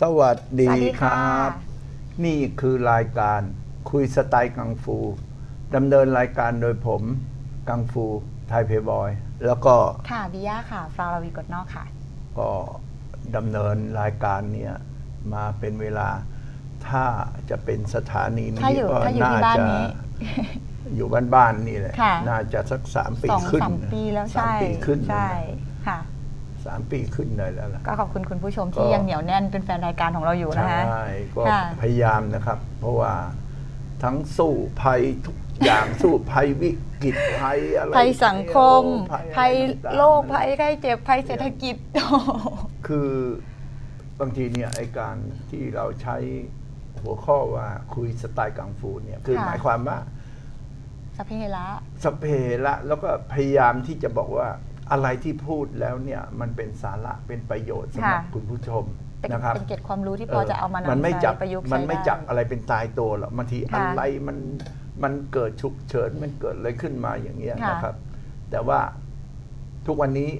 สวัสดีสวัสดีครค่ะับ นี่คือรายการคุยสไตล์กังฟูดำเนินรายการโดยผมกังฟูไทยเพย์บอย แล้วก็ค่ะบิยาค่ะ ฟลาราวีกดนอกค่ะ ก็ดำเนินรายการเนี้ยมาเป็นเวลาถ้าจะเป็นสถานีนี้ถ้าอยู่ก็ถ้าอยู่น่าที่บ้านจะนี้อยู่บ้านๆนี่แหละค่ะ น่าจะสักสามปีสองขึ้นสามปีแล้วสามใช่ปีขึ้นใช่ค่ะ สามปีขึ้นเลยแล้วล่ะ ก็ขอบคุณคุณผู้ชมก็ที่ยังเหนียวแน่นเป็นแฟนรายการของเราอยู่นะคะใช่ก็ค่ะพยายามนะครับ เพราะว่าทั้งสู้ภัยทุกอย่างสู้ภัยวิกฤตภัยอะไรภัยสังคมโอ้ภัยอะไรต่างๆโลกภัยไข้เจ็บภัยเศรษฐกิจ คือบางทีเนี่ยไอการที่เราใช้หัวข้อว่าคุยสไตล์กังฟูเนี่ยคือค่ะหมายความว่าสัพเพเหระสพเพละแล้วก็พยายามที่จะบอกว่า อะไรที่พูดแล้วเนี่ยมันเป็นสาระเป็นประโยชน์สำหรับคุณผู้ชมเป็นนะครับ เป็นเกร็ดความรู้ที่พอจะเอามานำมันไม่ใช้จับประยุกต์มันใช้ไม่ด้จับอะไรเป็นตายตัวหรอกบางทีค่ะอะไรมันมันเกิดฉุกเฉินมันเกิดอะไรขึ้นมาอย่างเงี้ยค่ะ นะครับ แต่ว่าทุกวันนี้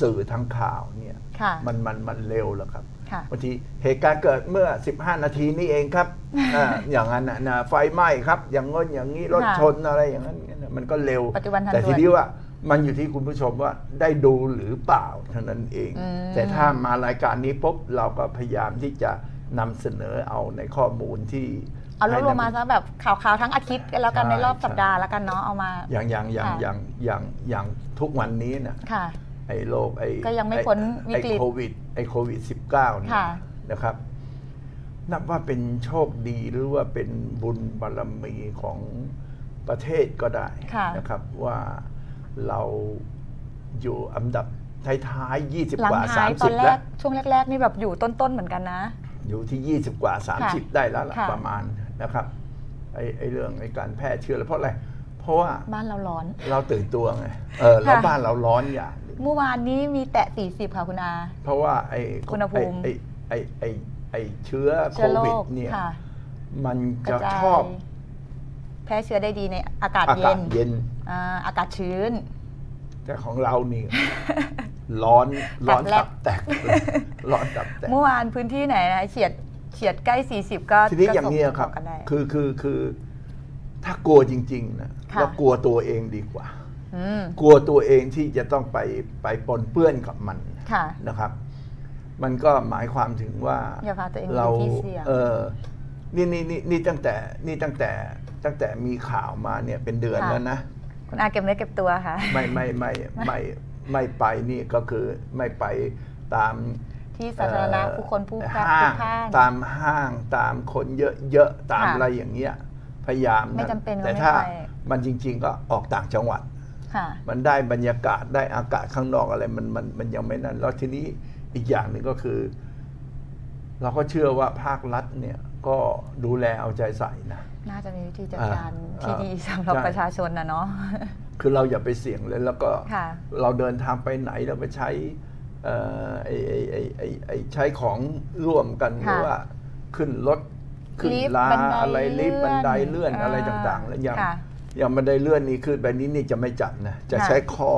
สื่อทางข่าวเนี่ย ค่ะ มันมันมันเร็วแล้วครับค่ะ บางทีเหตุการณ์เกิดเมื่อ 15 นาทีนี้เองครับอ่าอย่างนั้นนะนะไฟไหม้ครับ อย่างง้นอย่างนี้รถค่ะชนอะไรอย่างนั้นอย่างนั้นมันก็เร็ว ปัจจุบันทันแต่ด่วน ทีนี้ว่า มันอยู่ที่คุณผู้ชมว่าได้ดูหรือเปล่าเท่านั้นเองอืมแต่ถ้ามารายการนี้ปุ๊บเราก็พยายามที่จะนำเสนอเอาในข้อมูลที่เอารวบรวมมาให้นำซะแบบข่าวๆทั้งอาทิตย์กันแล้วกันใช่ในรอบใช่สัปดาห์แล้วกันเนาะเอามา อย่างอย่างอย่างค่ะอย่างอย่างอย่างทุกวันนี้นะค่ะไอ้โรคไอ้ก็ยังไม่อ้พ้นวิกฤตไอ้โควิดไอ้โควิด -19 เนี่ยค่ะนะครับ นับว่าเป็นโชคดีหรือว่าเป็นบุญบารมีของประเทศก็ได้ค่ะนะครับว่า เราอยู่อันดับท้ายๆ20 หลักงว่า ท้ายตอน30 แรแล้ว กช่วงแรก ๆ นี่แบบอยู่ต้น ๆ เหมือนกันนะ อยู่ที่ 20 กว่า30 ได้แล้วล่ะค่ะ ประมาณนะครับไอ้ไอ้เรื่องไอ้การแพร่เชื้อแล้วเพราะอะไร เพราะว่าบ้านเราร้อน เราตื่นตัวไงเออแล้วค่ะ บ้านเราร้อนอย่างหนึ่งเมื่อวานนี้มีแตะ 40 ค่ะคุณอา เพราะว่าไอ้อุณหภูมิ ไอ้ไอ้ไอ้ไอ้เชื้อโคเชื้อโรวิดคเนี่ยค่ะมันกจะระจายชอบแพร่เชื้อได้ดีในอากาศอาเย็กาศนเย็น อ่าอากาศชื้น แต่ของเรานี่ ร้อนร้อนตัตับบแลแตกเลยร้อนตับแตก เมื่อวานพื้นที่ไหนนะเฉียดเฉียดใกล้ 40 ก็ทีนี้ก็อย่างนี้ยครับส่งกันได้คือคือคือ ถ้ากลัวจริง ๆ นะค่ะเรากลัวตัวเองดีกว่าอืมกลัวตัวเองที่จะต้องไปไปปนเปื้อนกับมันค่ะนะครับ มันก็หมายความถึงว่าอย่าพาตัวเองไปเราที่เสี่ยงเออนี่นี่นี่นี่ตั้งแต่นี่ตั้งแต่ตั้งแต่มีข่าวมาเนี่ยเป็นเดือนค่ะแล้วนะ คุณอาเก็บเนื้อเก็บตัวค่ะ ไม่ไม่ไม่ไม่ไม่ไปนี่ก็คือไม่ไปตามที่สาธารณะเอ่อผู้คนผู้พลักห้าผู้งพล่านตามห้างตามคนเยอะๆตามค่ะอะไรอย่างเงี้ยพยายามไม่นะจำเป็นก็แต่ไม่ถ้าไป มันจริง ๆ ก็ออกต่างจังหวัด ค่ะ มันได้บรรยากาศได้อากาศข้างนอกอะไรมันมันมันยังไม่นั่นแล้วทีนี้อีกอย่างหนึ่งก็คือ เราก็เชื่อว่าภาครัฐเนี่ย ก็ดูแลเอาใจใส่นะน่าจะมีวิธีจัดอ่าการที่อ่าดีสำหรับใช่ประชาชนนะเนาะคือเราอย่าไปเสี่ยงเลยแล้วก็ค่ะเราเดินทางไปไหนเราไปใช้เอ่อไอ้ไอ้ไอ้ไอ้ไอ้ใช้ของร่วมกันหค่ะรือว่าขึ้นรถขึ้นลิฟต์ลาบันไดอะไรลิฟต์เลื่บัอนนไดเลื่อนอ่าอะไรต่างๆ แล้วอย่างค่ะอย่างบันไดเลื่อนนี้ขึ้นไปนี้นี่จะไม่จับนะจะค่ะใช้ข้อ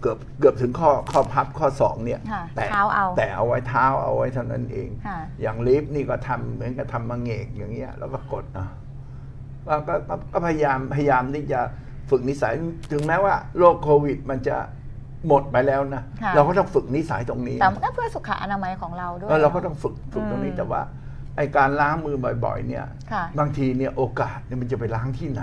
เกือบเกือบถึงข้อข้อพับข้อศอกเนี่ยค่ะแต่เท้าเอา แต่เอาไว้เท้าเอาไว้เท่านั้นเอง ค่ะ อย่างลิฟต์นี่ก็ทำเหมือนกับทำมังเงกอย่างเงี้ยแล้วก็กดอะก็ก็ก็ก็พยายามพยายามที่จะฝึกนิสัยถึงแม้ว่าโรคโควิด มันจะหมดไปแล้วนะค่ะ เราก็ต้องฝึกนิสัยตรงนี้แต่ก็เพื่อสุขอนามัยของเราด้วยแล้วเราก็ต้องฝึกฝึกตรงนี้อืมแต่ว่า ไอการล้างมือบ่อยๆ เนี่ย ค่ะ บางทีเนี่ยโอกาสเนี่ยมันจะไปล้างที่ไหน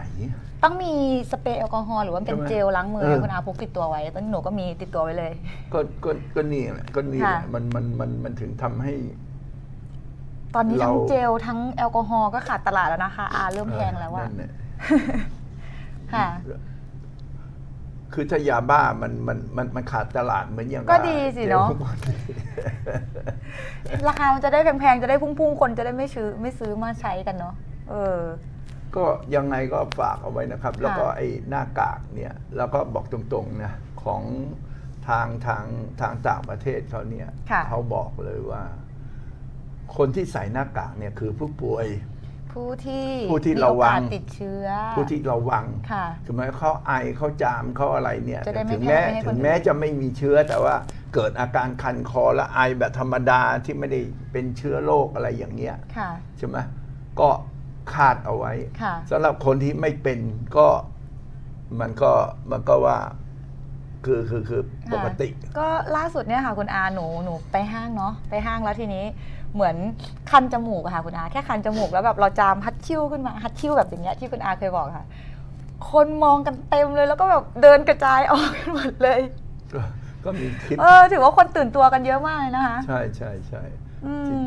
ต้องมีสเปรย์แอลกอฮอล์หรือว่าเป็นใช่ไหมเจลล้างมือเออให้คุณอาพกติดตัวไว้ตอนนหนูก็มีติดตัวไว้เลย ก็ก็ก็นี่แหละก็นี่แหละค่ะ มันมันมันมันถึงทำให้ ตอนนี้ทั้งเรา เจลทั้งแอลกอฮอล์ก็ขาดตลาดแล้วนะคะอาเริ่มแพงแล้วว่านั่นน่ะค่ะ คือถ้ายาบ้ามันมันมันมันขาดตลาดเหมือนอย่างก็ดีสิเนอะจลพวกนี้ราคามันจะได้แพงๆ จะได้พุ่งๆ คนจะได้ไม่ซื้อไม่ซื้อมาใช้กันเนาะเออ ก็ยังไงก็ฝากเอาไว้นะครับ แล้วก็ค่ะไอ้หน้ากากเนี่ยแล้วก็บอกตรงๆนะของทางทางทางต่างประเทศเขาเนี่ยค่ะ เขาบอกเลยว่า คนที่ใส่หน้ากากเนี่ยคือผู้ป่วย ผผู้ที่ผู้ที่มีระวังโอกาสติดเชื้อ ผู้ที่ระวังค่ะคือหมายเขาไอเขาจามเขาอะไรเนี่ยจะได้ไม่ถึงแม้แพร่ไปให้คนถึงอื่นแม้จะไม่มีเชื้อแต่ว่าเกิดอาการคันคอและไอแบบธรรมดาที่ไม่ได้เป็นเชื้อโรคอะไรอย่างเงี้ย ค่ะ ใช่ไหมก็คาดเอาไว้ค่ะสำหรับคนที่ไม่เป็นก็มันก็มันก็ว่าคือคือคือปกติ ก็ล่าสุดเนี่ยค่ะคุณอาหนูหนูไปห้างเนาะไปห้างแล้วทีนี้ เหมือนคันจมูกอะค่ะคุณอาแค่คันจมูกแล้วแบบเราจามฮัดชิ่วขึ้นมาฮัดชิ่วแบบอย่างเงี้ยที่คุณอาเคยบอกค่ะ คนมองกันเต็มเลยแล้วก็แบบเดินกระจายออกกันหมดเลยก็ก็มีคลิปเออถือว่าคนตื่นตัวกันเยอะมากเลยนะคะใช่ใช่ใช่อืม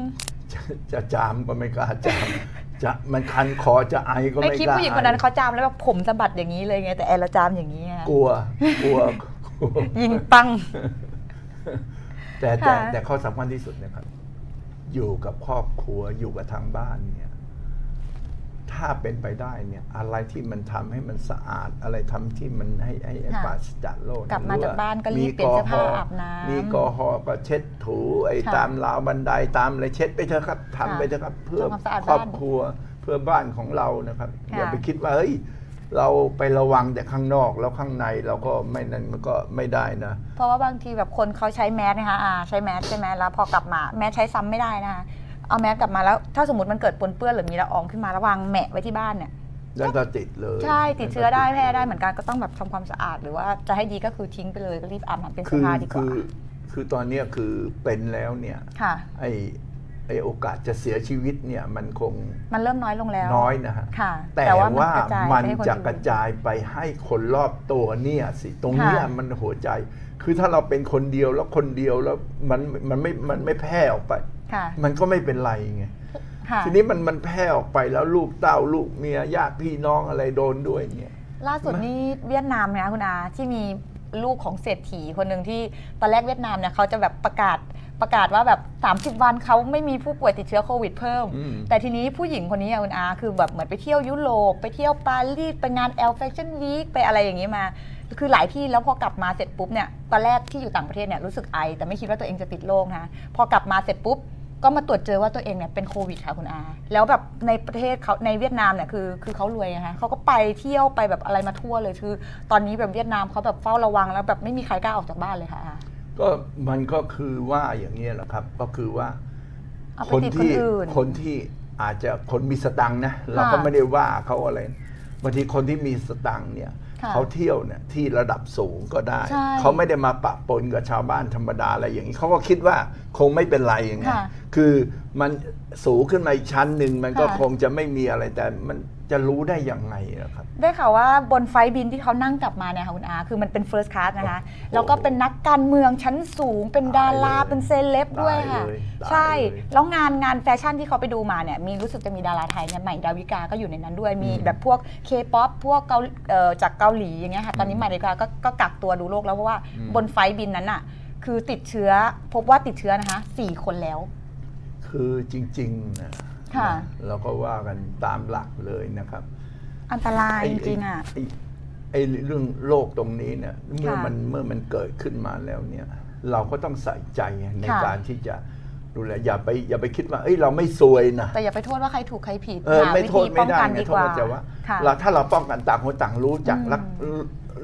จะจะจามก็ไม่กล้าจามจะมันคันคอจะไอก็ในไม่คลิปกล้าผู้หญิงคนนั้นเขาจามแล้วแบบผมสะบัดอย่างนี้เลยไงแต่แอร์เราจามอย่างนี้ไงกลัวกลัวกลัวยิงปัง แต่แต่ค่ะแต่ข้อสำคัญที่สุดนะครับ อยู่กับครอบครัวอยู่กับทางบ้านเนี่ย ถ้าเป็นไปได้เนี่ย อะไรที่มันทำให้มันสะอาด อะไรทำที่มันให้ให้ให้ค่ะปราศจากโรคกลับมาหอจากว่บ้านก็รีบเปลี่ยนเสื้อผ้าอาบน้ำมีแอลกอฮอล์ก็เช็ดถูไอ้ค่ะตามราวบันไดตามอะไรเช็ดไปเถอะครับทำค่ะไปเถอะครับ เพื่อทำความสะอาดครอบบ้านครัวเพื่อบ้านของเรานะครับค่ะอย่าไปคิดว่าเฮ้ย เราไประวังแต่ข้างนอกแล้วข้างในเราก็ไม่นั่นมันก็ไม่ได้นะ เพราะว่าบางทีแบบคนเขาใช้แมสนะคะอ่าใช้แมสใช่ไหมแล้วพอกลับมาแมสใช้ซ้ำไม่ได้นะคะเอาแมสกลับมาแล้วถ้าสมมติมันเกิดปนเปื้อนหรือมีละอองขึ้นมาระวังแหมะไว้ที่บ้านเนี่ยแล้วก็ติดเลยใช่ติดเชื้อได้แพร่ได้เหมือนกันก็ต้องแบบทำความสะอาด หรือว่าจะให้ดีก็คือทิ้งไปเลยก็รีบอาบน้ำเป็นเสื้คืออผ้าดีกคืว่าอคือตอนเนี้ยคือเป็นแล้วเนี่ยค่ะไอ ไอโอกาสจะเสียชีวิตเนี่ยมันคงมันเริ่มน้อยลงแล้วน้อยนะฮะค่ะแต่ว่ากระจายมันไปให้คจะอื่กระจายไปให้คนรอบตัวเนี่ยสิตรงเนี้ยค่ะมันหัวใจ คือถ้าเราเป็นคนเดียวแล้วคนเดียวแล้วมันมันไม่มันไม่แพร่ออกไปค่ะมันก็ไม่เป็นไรไงค่ะทีนี้มันมันแพร่ออกไปแล้วลูกเต้าลูกเมียญาติพี่น้องอะไรโดนด้วยเนี่ย ล่าสุดนี่เวียดนามนะคุณอาที่มีลูกของเศรษฐีคนหนึ่งที่ตอนแรกเวียดนามเนี่ยเขาจะแบบประกาศ ประกาศว่าแบบ 30 วันเขาไม่มีผู้ป่วยติดเชื้อโควิดเพิ่ม อืม แต่ทีนี้ผู้หญิงคนนี้อะคุณอาคือแบบเหมือนไปเที่ยวยุโรปไปเที่ยวปารีสไปงานแอลแฟชั่นวีคไปอะไรอย่างนี้มา คือหลายที่แล้วพอกลับมาเสร็จปุ๊บเนี่ยตอนแรกที่อยู่ต่างประเทศเนี่ยรู้สึกไอ แต่ไม่คิดว่าตัวเองจะติดโรคนะพอกลับมาเสร็จปุ๊บ ก็มาตรวจเจอว่าตัวเองเนี่ยเป็นโควิดค่ะคุณอา แล้วแบบในประเทศเขาในเวียดนามเนี่ยคือคือเขารวยนะคะเขาก็ไปเที่ยวไปแบบอะไรมาทั่วเลยคือ ตอนนี้แบบเวียดนามเขาแบบเฝ้าระวังแล้วแบบไม่มีใครกล้าออกจากบ้านเลยค่ะอา ก็มันก็คือว่าอย่างนี้ยแหละครับ ก็คือว่าเอาไปคนติดคนที่อื่น คนที่อาจจะคนมีสตังค์นะเราก็ค่ะไม่ได้ว่าเขาอะไรบางทีคนที่มีสตังค์เนี่ยค่ะเขาเที่ยวเนี่ยที่ระดับสูงก็ได้ ใช่ เขาไม่ได้มาปะปนกับชาวบ้านธรรมดาอะไรอย่างนี้เขาก็คิดว่าคงไม่เป็นไรอย่างเงี้ยค่ะคือมันสูงขึ้นมาอีกชั้นหนึ่งมันก็ค่ะ คงจะไม่มีอะไรแต่มันจะรู้ได้ยังไงนะครับ ได้ข่าวว่าบนไฟล์บินที่เขานั่งกลับมาเนี่ยค่ะคุณอาคือมันเป็น First Class นะคะโอ้โหแล้วก็เป็นนักการเมืองชั้นสูง เป็นดารา ตายเลยเป็นเซเลบด้วยค่ะ ตายเลยตายใช่เลย แล้วงานงานแฟชั่นที่เขาไปดูมาเนี่ย มีรู้สึกจะมีดาราไทยเนี่ยใหม่ดาวิกาก็อยู่ในนั้นด้วย มีอืมแบบพวกเคป๊อปพวกเกาเอ่อจากเกาหลีอย่างเงี้ยค่ะ ตอนนี้ใหม่ดาวิกาก็ก็กักตัวดูโรคแล้วเพราะว่าอืมบนไฟล์บินนั้นอะ คือติดเชื้อพบว่าติดเชื้อนะคะสี่คนแล้ว คือจริงๆนะค่ะ เราก็ว่ากันตามหลักเลยนะครับอันตรายไอ้จริงๆอะไอ้ไอ้เรื่องโรคตรงนี้เนี่ยเมื่อค่ะมันเมื่อมันเกิดขึ้นมาแล้วเนี่ย เราก็ต้องใส่ใจในค่ะ การที่จะดูแลอย่าไปอย่าไปคิดว่าเอ้ยเราไม่ซวยนะ แต่อย่าไปโทษว่าใครถูกใครผิดเออหาไม่วิโทธีษป้ไม่องได้กันไงดีโทกษว่าว่าจะว่าค่ะ เราถ้าเราป้องกันต่างคนต่างรู้จักอืม รัก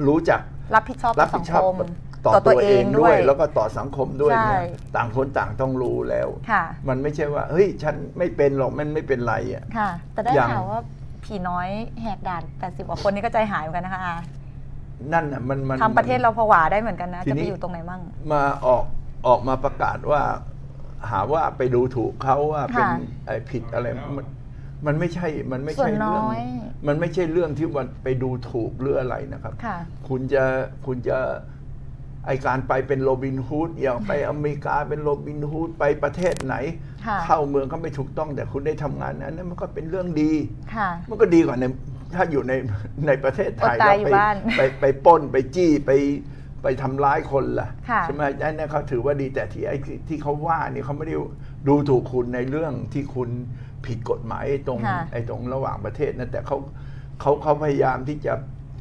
รู้จักรับผิดชอบรัต่บอสัผิดงชคอบม ต่อต่อตัตัววเอเองงด้ด้ววยยแล้วก็ต่อสังคมด้วยใช่เนี่ยต่างคนต่างต้องรู้แล้วค่ะมันไม่ใช่ว่า เฮ้ย ฉันไม่เป็นหรอกมันไม่เป็นไรอะค่ะ แต่ได้อย่างข่าวว่าผีน้อยแหกด่าน 80กว่าคนนี่ก็ใจหายเหมือนกันนะคะอานั่นน่ะมันมันทำประเทศเราผวาได้เหมือนกันนะทีจะนี้ไปอยู่ตรงไหนมั่ง มาออกออกมาประกาศว่า หาว่าไปดูถูกเขาว่าเป็นค่ะไอ้ผิดอะไรมันมันไม่ใช่ มันไม่ส่วใช่นน้เรื่องอยมันไม่ใช่เรื่องที่วันไปดูถูกหรืออะไรนะครับค่ะคุณจะ คุณจะ ไอการไปเป็นโรบินฮูดอย่างไปอเมริกาเป็นโรบินฮูดไปประเทศไหน ค่ะเข้าเมืองก็ไม่ถูกต้องแต่คุณได้ทำงานอันนั้นมันก็เป็นเรื่องดี ค่ะ มันก็ดีกว่าในถ้าอยู่ในในประเทศไทยอดตายแล้วอยู่ไปบ้านไปไปปล้นไปจี้ไปไปทำร้ายคนล่ะค่ะ ใช่ไหมอันนั้นเขาถือว่าดีแต่ที่ไอ้ที่ที่เขาว่านี่เขาไม่ได้ดูถูกคุณในเรื่องที่คุณผิดกฎหมายไอ้ตรงค่ะ ไอ้ตรงระหว่างประเทศนะแต่เขาเขาเขาพยายามที่จะ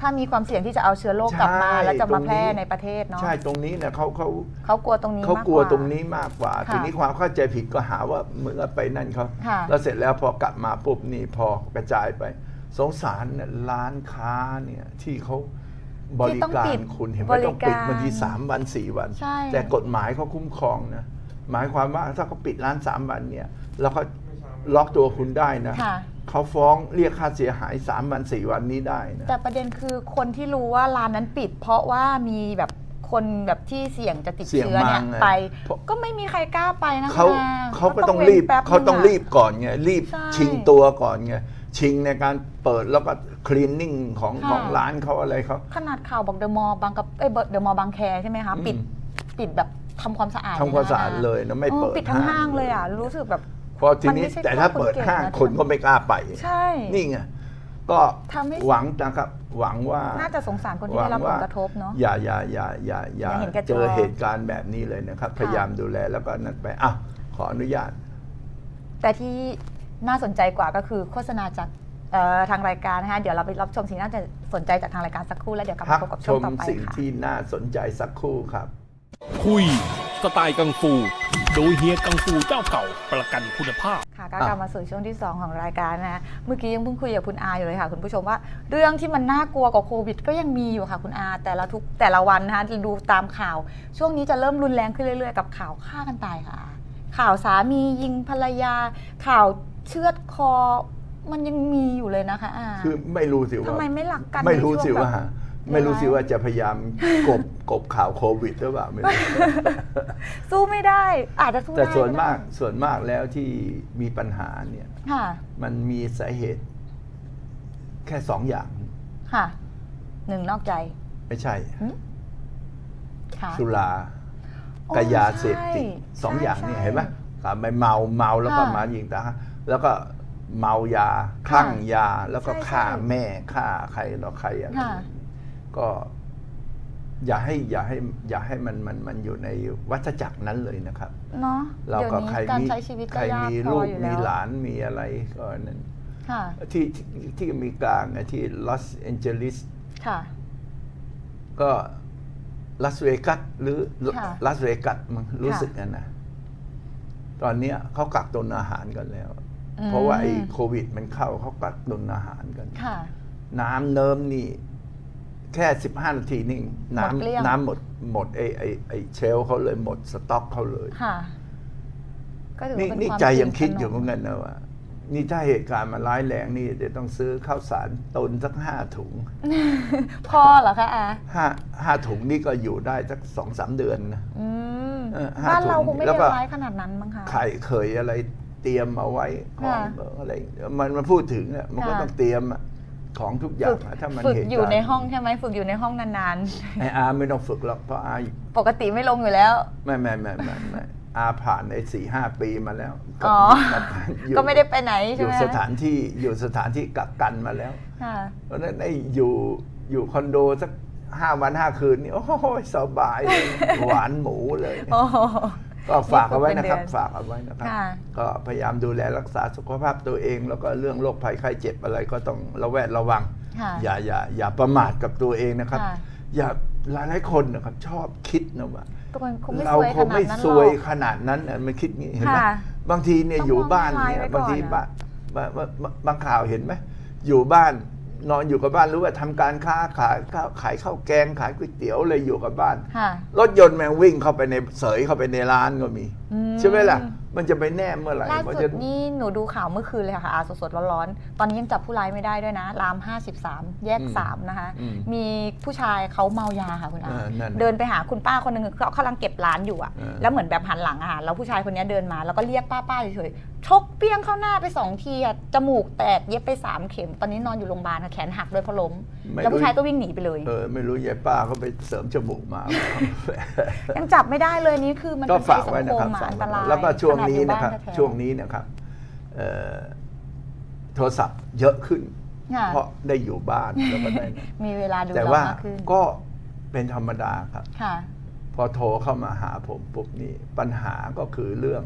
ถ้ามีความเสี่ยงที่จะเอาเชื้อโรคกลับมา ใช่แล้วจะตรมางนี้แพร่ในประเทศเนาะใช่ตรงนี้เนี่ยเขาเขาเขากลัวตรงนี้เขามากกลัวกว่าตรงนี้มากกว่า ค่ะทีนี้ความเข้าใจผิดก็หาว่าเมื่อไปนั่นเขาค่ะแล้วเสร็จแล้วพอกลับมาปุ๊บนี่พอกระจายไป สงสารเนี่ยร้านค้าเนี่ยที่เขาบริที่ต้องกาปิรดคุณเห็นไหมบริต้องปิดการบางทีสามวันสี่วัน ใช่ แต่กฎหมายเขาคุ้มครองนะหมายความว่าถ้าเขาปิดร้านสามวันเนี่ยแล้วเขาล็อกตัวคุณได้นะ ค่ะ เขาฟ้องเรียกค่าเสียหายสามวันสี่วันนี้ได้นะ แต่ประเด็นคือคนที่รู้ว่าร้านนั้นปิด เพราะว่ามีแบบคนแบบที่เสี่ยงจะติดเสี่ยงเชื้อเนี่ยมาไง ไปเพราะก็ไม่มีใครกล้าไปนะคะเขาเขาก็ต้องรีบว้นแป๊บเขาต้องนึะรีบก่อนไงรีบใช่ชิงตัวก่อนไงชิงในการเปิดแล้วก็คลีนนิ่งของค่ะ ของร้านเขาอะไรเขา ขนาดข่าวบอกเดอะมอลล์บางกับเอ้ยเดอะมอลล์บางแคใช่ไหมคะ อืม ปิดปิดแบบทำความสะอาดทำความสะอาดนะเลยนะไม่ออเปิดปิดทั้งห้างเลยอะ รู้สึกแบบ พอทีนี้มันไม่ใช่แต่ถ้าคนเปิดเก่งห้างนะคนก็ไม่กล้าไป ใช่ นี่ไงก็ทำให้ หวังนะครับ หวังว่าน่าจะสงสารคนที่ได้รับผลกระทบเนาะ อย่าอย่าอย่าอย่าอย่าอย่าเห็นแก่ตัวเจอเหตุการณ์แบบนี้เลยนะครับพยายามดูแลแล้วก็นั่นไปอะขออนุญาต แต่ที่น่าสนใจกว่าก็คือโฆษณาจากเอ่อทางรายการนะคะเดี๋ยวเราไปรับชมสิ่งน่าจะสนใจจากทางรายการสักครู่แล้วเดี๋ยวกลับพัมากพบกับชช่วงมต่อไปสิ่งค่ะ ที่น่าสนใจสักครู่ครับ คุยสไตล์กังฟู โดยเฮียกังฟูเจ้าเก่าประกันคุณภาพ ค่ะก็กลับมาสู่ช่วงที่ 2 ของรายการนะคะเมื่อกี้ยังเพิ่งคุยกับคุณอาอยู่เลยค่ะ คุณผู้ชมว่าเรื่องที่มันน่ากลัวกว่าโควิด ก็ยังมีอยู่ค่ะคุณอาแต่ละทุกแต่ละวันนะคะดูตามข่าว ช่วงนี้จะเริ่มรุนแรงขึ้นเรื่อยๆ กับข่าวฆ่ากันตายค่ะ ข่าวสามียิงภรรยา ข่าวเชือดคอ มันยังมีอยู่เลยนะคะอาคือไม่รู้สิว่าทำไมไม่หลักกันไม่รู้ในสิช่วงว่าแบบ ไม่รู้สิร้ายว่าจะพยายามกบกบข่าวโควิดหรือเปล่าไม่รู้สู้ไม่ได้ อาจจะสู้แต่ได้ส่วนได้มากส่วนมากแล้วที่มีปัญหาเนี่ยค่ะมันมีสาเหตุ แค่สองอย่าง ค่ะหนึ่งนอกใจ ไม่ใช่ค่ะสุราโอ้กับยาเสพติดใช่สองอย่างนี่ใช่เห็นไหมกลับไปเมาเมาแล้วก็ค่ะมายิงตาแล้วก็เมายาคลั่งยาแล้วก็ใช่ฆ่าใช่แม่ฆ่าใครต่อใครอะไรค่ะ ก็อย่าให้อย่าให้อย่าให้มันมันมันอยู่ในวัฏจักรนั้นเลยนะครับเนาะเราเดี๋ยวก็นี้ใครการมีใช้ชีวิตใคก็รยากมีพลูอกอยู่มีแล้วหลานมีอะไรก็นั้นค่ะที่ที่ที่อเมริกาไงที่ลอสแอนเจลิสค่ะก็ลาสเวกัสหรือค่ะลาสเวกัสมันรู้ค่ะสึกกันนะตอนเนี้ยเขากักตุนอาหารกันแล้วอืมเพราะว่าไอ้โควิดมันเข้าเขากักตุนอาหารกันค่ะน้ำเนิมนี่ แค่สิบห้านาทีนี่หมดเกลี้ยงน้ำน้ำหมดหมดไอ้ไอ้ไอ้เชลฟ์เขาเลยหมดสต็อกเขาเลย ค่ะ ก็ถือนี่ว่าเป็นนี่ความใจยังคิดตื่นอยู่ตเหระมือนกันนะว่า นี่ถ้าเหตุการณ์มันร้ายแรงนี่เดี๋ยวต้องซื้อข้าวสารตุนสักห้าถุงพอเหรอคะอาห้าห้าถุงนี่ก็อยู่ได้สักสองสามเดือนนะ อืมเออห้าบ้านเราถุงคงไม่แล้ได้วก็ ร้ายขนาดนั้นมั้งคะ ไข่เคยอะไรเตรียมเอาไว้ของค่ะเอออะไรมันมาพูดถึงอะมันก็ค่ะ ต้องเตรียมอะ ของทุกอย่าฝึงกอะถ้ามันฝึกเหตุอยู่การณ์ในห้องใช่ไหมฝึกอยู่ในห้องนานไออาไม่ต้องฝึกหรอกเพราะอาๆ ปกติไม่ลงอยู่แล้ว ไม่ไม่ไม่ไม่ไม่อาผ่านไอ้สี่ห้าปีมาแล้วอ๋อกับอยู่ก็ไม่ได้ไปไหนอใช่ยู่ไหมสถานที่อยู่สถานที่กักกันมาแล้ว ค่ะ เพราะฉะนั้นไอ้อยู่อยู่คอนโดสักห้าวันห้าคืนนี่โอ้โหสบายเลย หวานหมูเลย โอ้โห ก็ฝากเอาไว้นะครับนี่ฝึกเป็นเดือนฝากเอาไว้นะครับ ค่ะ ก็พยายามดูแลรักษาสุขภาพตัวเอง แล้วก็เรื่องโรคภัยไข้เจ็บอะไรก็ต้องระแวดระวัง ค่ะ อย่าอย่าอย่าประมาทกับตัวเองนะครับ ค่ะ อย่าหลายหลายๆคนนะครับชอบคิดนะว่าตัวมันคงไม่เราสวยคขงนาไม่ดนั้นซหรวยอก ขนาดนั้นน่ะมันคิดงี้เห็นไหมค่ะบางทีเนี่ยต้องอยู่บ้านมองเนี่ยไว้ก่อนบางทีอะ บ้านบางบางบางบางข่าวเห็นไหมอยู่บ้าน นอนอยู่กับบ้านหรู้ว่าทำการค้าขายข้าวขายข้าวแกงขายก๋วยเตี๋ยวเลยอยู่กับบ้าน ค่ะ รถยนต์แม่งวิ่งเข้าไปในเสยเข้าไปในร้านก็มีอืม ใช่ไหมล่ะ มันจะไปแน่เมื่อไหร่ล่ามันสุจะดนี่หนูดูข่าวเมื่อคืนเลยค่ะอาสดๆร้อนๆ ตอนนี้ยังจับผู้ร้ายไม่ได้ด้วยนะราม 53 แยก 3 นะคะ อืม มีผู้ชายเขาเมายาค่ะคุณอาเออนั่นน่ะเดินไปหาคุณป้าคนหนึ่งเขากำลังเก็บร้านอยู่อะเออแล้วเหมือนแบบหันหลังอะค่ะแล้วผู้ชายคนนี้เดินมาแล้วก็เรียกป้าป้าเฉยๆชกเปี้ยงเข้าหน้าไปสองทีอะจมูกแตกเย็บไปสามเข็ม ตอนนี้นอนอยู่โรงพยาบาลค่ะแขนหักด้วยเพราะล้ม ไม่แล้วรู้ผู้ชายก็วิ่งหนีไปเลย เออไม่รู้ยายป้าเขาไปเสริมจมูกมา ยังจับไม่ได้เลยนี่คือมันก็เป็นภัฝายกสัไว้งนะคครัมบ อะฝากอันไว้ตรายแล้วก็ช่วงนี้ขดอยู่นะครับาแท้ๆช่วงนี้นะครับเอ่อโทรศัพท์เยอะขึ้นค่ะเพราะได้อยู่บ้านแล้วก็ได้นะมีเวลาดูแต่เราว่ามากขึ้นก็เป็นธรรมดาครับค่ะพอโทรเข้ามาหาผมปุ๊บนี่ปัญหาก็คือเรื่อง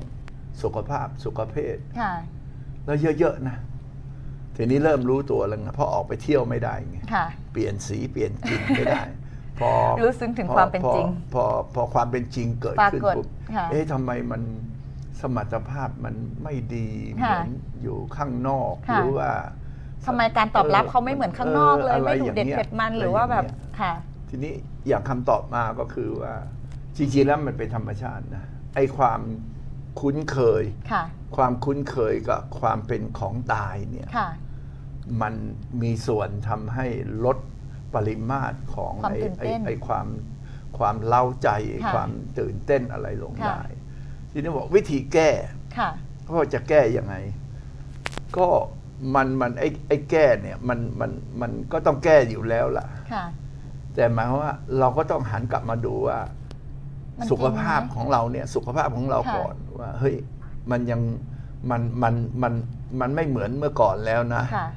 สุขภาพสุขภาพค่ะแล้วเยอะ ๆ นะทีนี้เริ่มรู้ตัวแล้วไงเพราะออกไปเที่ยวไม่ได้ไงค่ะเปลี่ยนสีเปลี่ยนกลิ่นไม่ได้ พอรู้ซึ้งถึงพอความเป็นจริงพอพอพอความเป็นจริงเกิดปราขึ้นกฏปุ๊บค่ะเอ๊ะทำไมมันสมรรถภาพมันไม่ดีเหค่ะมือนอยู่ข้างนอกค่ะหรือว่าทำไมการตอบรับเขาไม่เหมือนข้างนอกเลยออไม่ดุเด็ดอะรเผ็ดมันย่งงี้ยหรือว่าแบบะไย่งเงี้ยค่ะ ทีนี้อย่างคำตอบมาก็คือว่าจริงๆแล้วมันเป็นธรรมชาตินะไอ้ความคุ้นเคยค่ะความคุ้นเคยกับความเป็นของตายเนี่ยค่ะมันมีส่วนทำให้ลด ปริมาตรของความไอ้ตื่นไอ้เต้น ไอ้ความความเล้าใจค่ะ ความตื่นเต้นอะไรลงค่ะได้ ทีนี้บอกวิธีแก้ค่ะก็จะแก้ยังไง ก็มันมันไอ้ไอ้แก้เนี่ยมันมันมันก็ต้องแก้อยู่แล้วล่ะ ค่ะ แต่หมายความว่าเราก็ต้องหันกลับมาดูว่า มันสุขภาพจริงไหมของเราเนี่ยสุขภาพของเราค่ะ ก่อนว่าเฮ้ยมันยังมันมันมันมันไม่เหมือนเมื่อก่อนแล้วนะ ค่ะ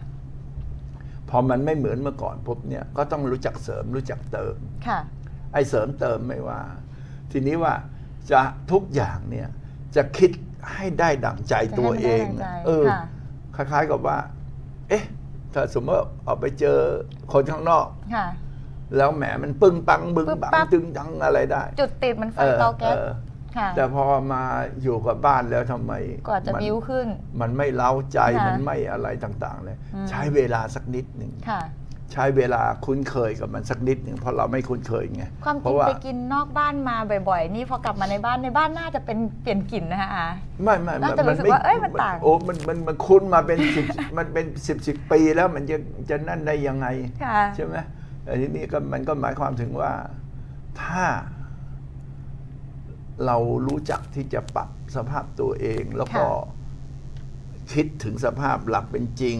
พอมันไม่เหมือนเมื่อก่อนปุ๊บเนี่ยก็ต้องรู้จักเสริมรู้จักเติมค่ะไอ้เสริมเติมไม่ว่า ทีนี้ว่าจะทุกอย่างเนี่ยจะคิดให้ได้ดั่งใจตัวเองจะให้มันได้ดั่งใจเออค่ะคล้ายๆกับว่า เอ๊ะถ้าสมมติว่าออกไปเจอคนข้างนอกค่ะแล้วแหมมันปึ้งปังบึ้งปึ๊บบังปั๊บตึงดังอะไรได้ จุดติดมันไฟเออเตาแก๊สเออ ค่ะ แต่พอมาอยู่กับบ้านแล้วทำไมกว่าจะมันบิ้วขึ้น มันไม่เล้าใจค่ะมันไม่อะไรต่างๆเลยอืม ใช้เวลาสักนิดหนึ่งค่ะ ใช้เวลาคุ้นเคยกับมันสักนิดหนึ่งเพราะเราไม่คุ้นเคยไงความจเพริงราะว่าไปกินนอกบ้านมาบ่อย ๆ นี่พอกลับมาในบ้านในบ้านน่าจะเป็นเปลี่ยนกลิ่นนะคะอา ไม่ไม่น่าจะรู้สึกว่าเอ้ยมันต่าง โอ้มันมันมันคุ้นมาเป็นสิบ มันเป็นสิบสิบปีแล้วมันจะจะนั่นได้ยังไง ค่ะ ใช่ไหมแต่ทีนี้ก็มันก็หมายความถึงว่าถ้า เรารู้จักที่จะปรับสภาพตัวเอง แล้วก็ค่ะคิดถึงสภาพหลักเป็นจริง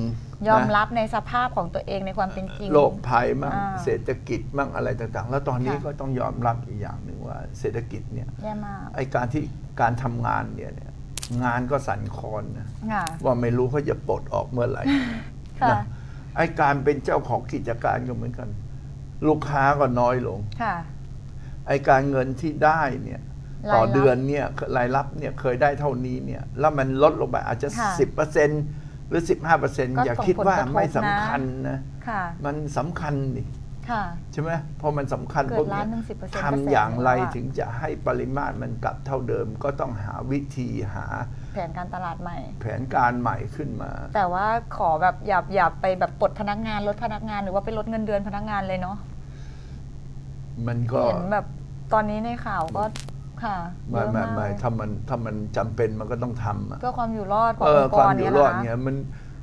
ยอมนะรับในสภาพของตัวเองในความเป็นจริงโรคภัยมั่งอ่าเศรษฐกิจมั่งอะไรต่างๆ แล้วตอนนี้ค่ะก็ต้องยอมรับอีกอย่างหนึ่งว่า เศรษฐกิจเนี่ยแย่มากไอการที่การทำงานเนี่ยเนี่ยงานก็สั่นคลอนนะค่ะว่าไม่รู้เขาจะปลดออกเมื่อไหร่ค่ะนะไอการเป็นเจ้าของกิจการก็เหมือนกัน ลูกค้าก็น้อยลงค่ะไอการเงินที่ได้เนี่ย ต่อรายรับเดือนเนี่ยรายรับเนี่ยเคยได้เท่านี้เนี่ยแล้วมันลดลงไปอาจจะ ค่ะสิบเปอร์เซ็นหรือสิบห้าเปอร์เซ็นก็อย่าส่งคิดว่าผลกระทบไม่สำนะคัญนะค่ะ มันสำคัญนี่ค่ะ ใช่ไหมพอมันสำคัญเกิดปุ๊บล้านเนี่ยหนึ่ง10%ก็แสนทำอย่างไรแล้วอะ ถึงจะให้ปริมาตรมันกลับเท่าเดิมก็ต้องหาวิธีหาแผนการตลาดใหม่ แผนการใหม่ขึ้นมา แต่ว่าขอแบบอย่าอย่าไปแบบปลดพนักงานลดพนักงานหรือว่าไปลดเงินเดือนพนักงานเลยเนาะมันก็ เห็นแบบตอนนี้ในข่าวก็ ค่ะไม่เยอะไม่มากไม่ถ้ามันถ้ามันจำเป็นมันก็ต้องทำอะ เพื่อความอยู่รอดของเออองค์กความรอยู่เนี่ยรอดนะคะเนี่ยมัน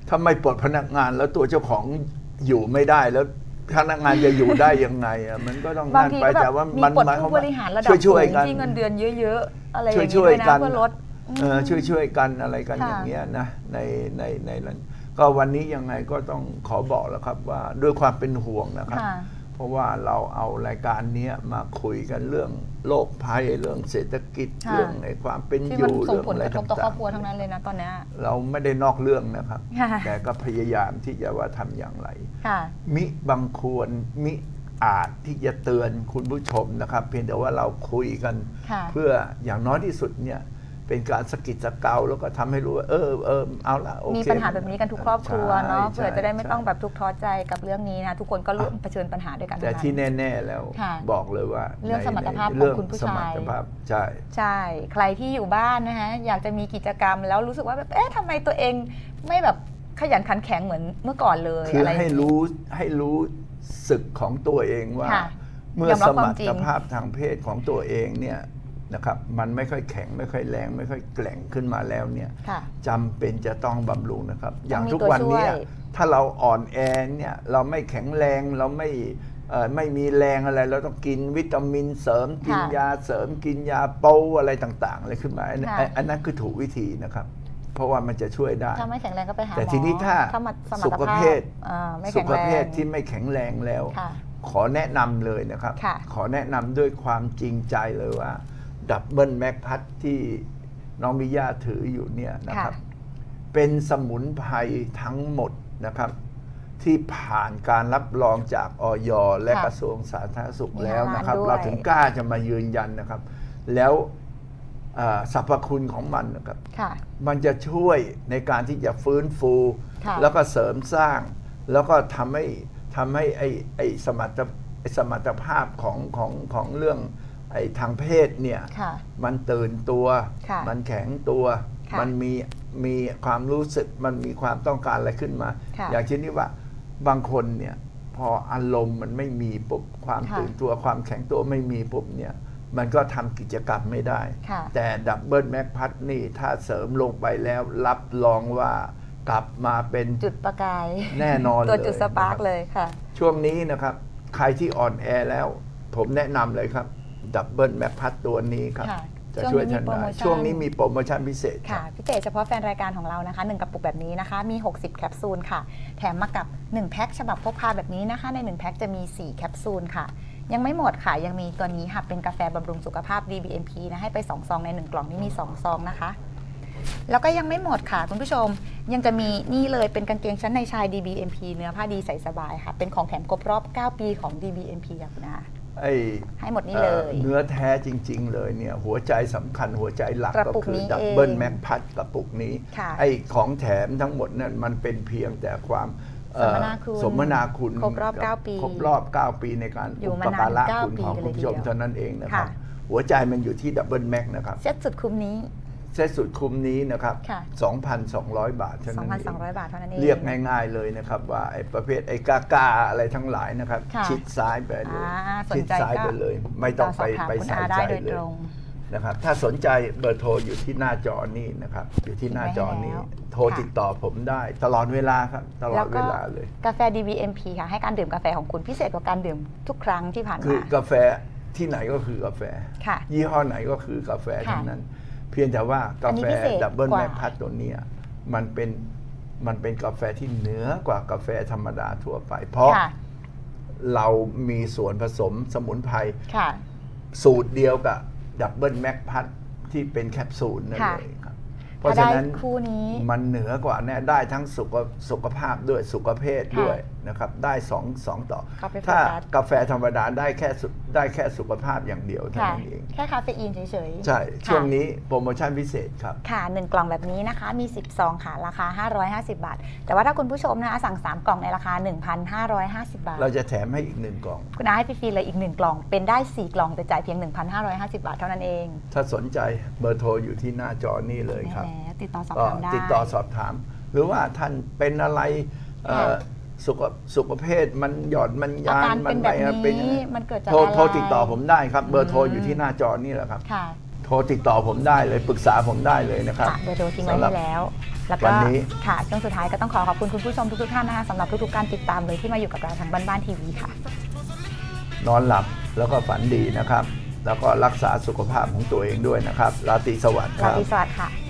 ถ้าไม่ปลดพนักงานแล้วตัวเจ้าของอยู่ไม่ได้แล้วพนักงานจะอยู่ได้ยังไงอะมันก็ต้องบางนั่นทีไปก็แบแต่บว่ามีมันปลดหมายคผู้วามบว่าริหารระดับช่วยช่วยสูงกัน ที่เงินเดือนเยอะๆ อะไรอย่างช่วยนี้ช่วยด้วยนะกันเพื่อลด เออช่วยช่วยกันอะไรกันค่ะ อย่างเงี้ยนะในในในนั้นก็วันนี้ยังไงก็ต้องขอบอกแล้วครับว่าด้วยความเป็นห่วงนะครับ ค่ะเพ ราะว่าเราเอารายการเนี้ยมาคุยกันเรื่องโรคภัยเรื่องเศรษฐกิจค่ะเรื่องไอ้ความเป็นที่อมันยู่ส่งเรื่องผลอะไรกระทบต่อครต่าอบงครัวทั้งนั้นเลยนะตอนเนี้ยๆเราไม่ได้นอกเรื่องนะครับค่ะแต่ก็พยายามที่จะว่าทำอย่างไรค่ะมิบังควรมิอาจที่จะเตือนคุณผู้ชมนะครับ เพียงแต่ว่าเราคุยกันค่ะเพื่ออย่างน้อยที่สุดเนี่ย เป็นการสะกิดสะเกาแล้วก็ทำให้รู้ว่าเออเออเอาละโอเคมีปัญหาแบบนี้กันทุกครอบครัวเนาะใช่เผื่อจะได้ไม่ใช่ต้องแบบทุกข์ท้อใจกับเรื่องนี้นะทุกคนก็ร่วมเผชิญปัญหาด้วยกัน แต่ทั้งนั้นที่แน่ ๆ แล้วค่ะบอกเลยว่า เรื่องในสมรรถภาพของในเรื่องคุณผู้สชายมรรถภาพใช่ใช่ ใครที่อยู่บ้านนะคะอยากจะมีกิจกรรมแล้วรู้สึกว่าแบบเอ๊ะทำไมตัวเองไม่แบบขยันขันแข็งเหมือนเมื่อก่อนเลยคืออะไรให้รู้ให้รู้สึกของตัวเองว่าค่ะเมื่อยอมรับสความมรจริรงภาพทางเพศของตัวเองเนี่ย นะครับมันไม่ค่อยแข็งไม่ค่อยแรงไม่ค่อยแกร่งขึ้นมาแล้วเนี่ยค่ะจำเป็นจะต้องบำรุงนะครับ อย่างมีทุกตัววันเนี้ยช่วยถ้าเราอ่อนแอเนี่ยเราไม่แข็งแรงเราไม่เอ่อไม่มีแรงอะไรเราต้องกินวิตามินเสริมกินค่ะยาเสริมกินยาโปวอะไรต่างๆอะไรขึ้นมาอันนั้นค่ะ อันนั้นคือถูกวิธีนะครับ เพราะว่ามันจะช่วยได้ ถ้าไม่แข็งแรงก็ไปหาหมอแต่ทีนี้ถ้าถ้ามาสมรสุรถขภาภาพพอ่าไม่สุแข็งขแรงภาพที่ไม่แข็งแรงแล้ว ค่ะ ขอแนะนำเลยนะครับ ค่ะขอแนะนำด้วยความจริงใจเลยว่า ดับเบิลแม็กพัทที่น้องมิย่าถืออยู่เนี่ยนะครับค่ะเป็นสมุนไพรทั้งหมดนะครับ ที่ผ่านการรับรองจากออยและค่ะกระทรวงสาธารณสุขมีแล้วนะครับห้าล้านด้วยเราถึงกล้าจะมายืนยันนะครับ แล้วเอ่อสรรพคุณของมันนะครับค่ะมันจะช่วยในการที่จะฟื้นฟูค่ะแล้วก็เสริมสร้าง แล้วก็ทำให้ทำให้ไอ้ไอ้สมรรถไอ้สมรรถภาพของของของเรื่อง ไอ้ทางเพศเนี่ยค่ะ มันตื่นตัว ค่ะมันแข็งตัว ค่ะมันมีมีความรู้สึกมันมีความต้องการอะไรขึ้นมา ค่ะอย่างเช่นนี้ว่าบางคนเนี่ยพออารมณ์มันไม่มีปุ๊บความค่ะ ตื่นตัวความแข็งตัวไม่มีปุ๊บเนี่ยมันก็ทำกิจกรรมไม่ได้ ค่ะ แต่ดับเบิลแม็กพัดนี่ถ้าเสริมลงไปแล้วรับรองว่ากลับมาเป็นจุดประกาย แน่นอนตัวเลยจุดสปาร์กนะครับเลยค่ะ ช่วงนี้นะครับ ใครที่อ่อนแอแล้ว ผมแนะนำเลยครับ ดับเบิลแม็กพัดตัวนี้ครับ ค่ะจะช่วยช่ท่าวนงนี้มีได้โปรโมชั่นช่วงนี้มีโปรโมชั่นพิเศษคค่ะรับ พิเศษเฉพาะแฟนรายการของเรานะคะ 1กระปุกแบบนี้นะคะ มี 60 แคปซูลค่ะ แถมมากับ 1 แพ็คฉบับพกพาแบบนี้นะคะ ใน 1 แพ็คจะมี 4 แคปซูลค่ะ ยังไม่หมดค่ะ ยังมีตัวนี้ค่ะ เป็นกาแฟบำรุงสุขภาพ DBMP นะ ให้ไป 2 ซองใน 1 กล่องนี่มี 2 ซองนะคะ แล้วก็ยังไม่หมดค่ะคุณผู้ชม ยังจะมีนี่เลยเป็นกางเกงชั้นในชาย DBMP เนื้อผ้าดีใส่สบายค่ะ เป็นของแถมครบรอบ 9 ปีของ DBMP ค่ะคุณอา ไอ้ให้หมดนี่เลยอ่อเนื้อแท้จริง ๆ เลยเนี่ยหัวใจสำคัญหัวใจหลักกระก็ปุกคือนี้ดับเบิลเองแม็กพัดกระปุกนี้ ค่ะ ไอ้ของแถมทั้งหมดนั่นมันเป็นเพียงแต่ความเอ่อสมนาคุณสมนาคุณครบรอบกั9ปีครบรอบ 9 ปีในการอยู่อุมาปนานการะ9คุณของปีคุณผู้ชมเลยทีเดียวเท่านั้นเองนะครับ ค่ะ หัวใจมันอยู่ที่ดับเบิลแม็กนะครับ เซ็ตสุดคุ้มนี้เซตสุดคุ้มนี้นะครับ ค่ะ2,200 บาทเท่านั้นเอง2,200 บาทเท่านั้นเอง เรียกง่ายๆเลยนะครับว่าไอ้ประเภทไอ้กากาอะไรทั้งหลายนะครับ ค่ะชิดซ้ายไปเลย อ่าสนชิดใจซ้ายก็ ไปเลย ไม่ต้องไปติดต่อสอบถามไปคุณใส่อาได้ใจโดยเลตยรง นะครับ ถ้าสนใจเบอร์โทรอยู่ที่หน้าจอนี้นะครับ อยู่ที่หน้าจอนี้ไว้ให้แล้วโทรค่ะ ติดต่อผมได้ ตลอดเวลาครับ ตลอแล้ดวเวก็ลาเลย กาแฟ DBMP ค่ะ ให้การดื่มกาแฟของคุณพิเศษกว่าการดื่มทุกครั้งที่ผ่านคือมากาแฟที่ไหนก็คือกาแฟ ค่ะยี่ห้อไหนก็คือกาแฟค่ะทั้งนั้น เพียงแต่ว่ากาอันนี้แฟพิเศษดับเบิลกว่าแมคพัทตัวเนี้ยมันเป็นมันเป็นกาแฟที่เหนือกว่ากาแฟธรรมดาทั่วไป เพราะค่ะเรามีส่วนผสมสมุนไพรค่ะสูตรเดียวกับดับเบิลแมคพัทที่เป็นแคปซูลนั่นค่ะเลยครับ เพราะถ้าฉะได้นั้นคู่นี้มันเหนือกว่าแน่ได้ทั้งสุขสุขภาพด้วยสุขเพศค่ะด้วยนะครับได้สองสองต่อก็ไปโฟกัส ถ้ากาแฟธรรมดาได้แค่สุได้แค่สุขภาพอย่างเดียวเท่าค่ะนั้นเอง แค่คาเฟอีนเฉยๆ ใช่ค่ะช่วงนี้โปรโมชั่นพิเศษครับ ค่ะ 1 กล่องแบบนี้นะคะ มี 10 ซองค่ะ ราคา 550 บาท แต่ว่าถ้าคุณผู้ชมนะคะสั่ง 3 กล่องในราคา 1,550 บาท เราจะแถมให้อีกหนึ่งกล่อง คุณอาให้ฟรีๆเลยอีก 1 กล่อง เป็นได้ 4 กล่องแต่จ่ายเพียง 1,550 บาทเท่านั้นเองถ้าสนใจเบอร์โทรอยู่ที่หน้าจอนี่เลยครับแหมติดต่อสอบก็ถามได้ ติดต่อสอบถาม หรือว่าท่านเป็นอะไรเอ่อค่ะ สุขสุขเพศมันหย่อนมันยาอานการมัเป็นแบบอะไรเป็นยังไงนี้มันเกิดจากโทรอะไร โทรติดต่อผมได้ครับ เบอร์โทรอืมอยู่ที่หน้าจอนี่แหละครับ ค่ะโทรติดต่อผมได้เลยปรึกษาผมได้เลยนะครับ ค่ะเบอร์โทรทิ้งไว้สำหรัให้บแล้ว แล้ววัก็นนี้ ค่ะช่วงสุดท้ายก็ต้องขอขอบคุณคุณผู้ชมทุกๆท่านนะคะสำหรับทุกๆการติดตามเลยที่มาอยู่กับเราทางบ้านบ้านทีวีค่ะ นอนหลับแล้วก็ฝันดีนะครับ แล้วก็รักษาสุขภาพของตัวเองด้วยนะครับ ราตรีสวัสดิ์ครารับตรีสวัสดิ์ค่ะ